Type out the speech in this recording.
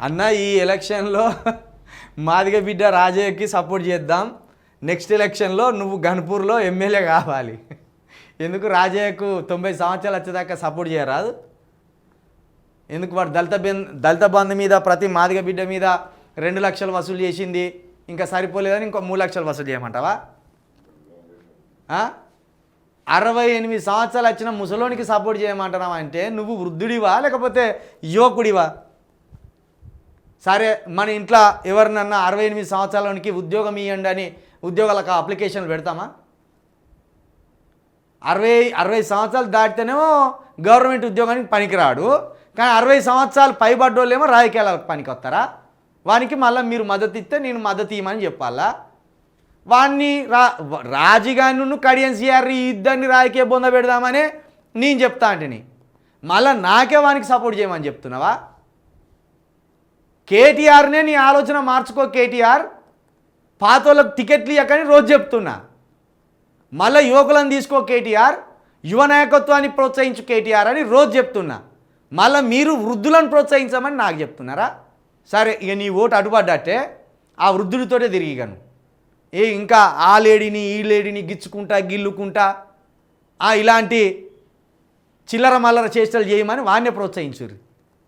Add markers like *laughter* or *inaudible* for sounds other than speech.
అన్న ఈ ఎలక్షన్లో *laughs* మాదిగ బిడ్డ రాజయ్యకి సపోర్ట్ చేద్దాం. నెక్స్ట్ ఎలక్షన్లో నువ్వు గన్పూర్లో ఎమ్మెల్యే కావాలి. *laughs* ఎందుకు రాజయ్యకు తొంభై సంవత్సరాలు వచ్చేదాకా సపోర్ట్ చేయరాదు? ఎందుకు వాడు దళిత బెన్ దళిత బంధు మీద ప్రతి మాదిగ బిడ్డ మీద రెండు లక్షలు వసూలు చేసింది ఇంకా సరిపోలేదని ఇంకో మూడు లక్షలు వసూలు చేయమంటావా? అరవై ఎనిమిది సంవత్సరాలు వచ్చిన ముసలోనికి సపోర్ట్ చేయమంటున్నావా అంటే నువ్వు వృద్ధుడివా లేకపోతే యువకుడివా? సరే మన ఇంట్లో ఎవరినన్నా అరవై ఎనిమిది సంవత్సరాలకి ఉద్యోగం ఇవ్వండి అని ఉద్యోగాలకు అప్లికేషన్లు పెడతామా? అరవై అరవై సంవత్సరాలు దాటితేనేమో గవర్నమెంట్ ఉద్యోగానికి పనికిరాడు. కానీ అరవై సంవత్సరాలు పైబడ్డోళ్ళేమో రాజకీయాలకు పనికి వస్తారా వానికి మళ్ళీ మీరు మద్దతు ఇస్తే నేను మద్దతు ఇవ్వమని చెప్పాలా? వాడిని రా రాజుగాను కడియం సిఆర్ ఈ ఇద్దరిని రాజకీయ బొంద పెడదామని నేను చెప్తా అంటని. మళ్ళీ నాకే వానికి సపోర్ట్ చేయమని చెప్తున్నావా? కేటీఆర్నే నీ ఆలోచన మార్చుకో కేటీఆర్. పాతోళ్ళకు టికెట్లు ఇవ్వకని రోజు చెప్తున్నా. మళ్ళీ యువకులను తీసుకో కేటీఆర్. యువ నాయకత్వాన్ని ప్రోత్సహించు కేటీఆర్ అని రోజు చెప్తున్నా. మళ్ళీ మీరు వృద్ధులను ప్రోత్సహించమని నాకు చెప్తున్నారా? సరే ఇక నీ ఓటు అడ్డుపడ్డట్టే ఆ వృద్ధుడితోటే తిరిగిగాను ఏ ఇంకా ఆ లేడీని ఈ లేడీని గిచ్చుకుంటా గిల్లుకుంటా ఆ ఇలాంటి చిల్లర మల్లర చేష్టలు చేయమని వాడినే ప్రోత్సహించుర్రు.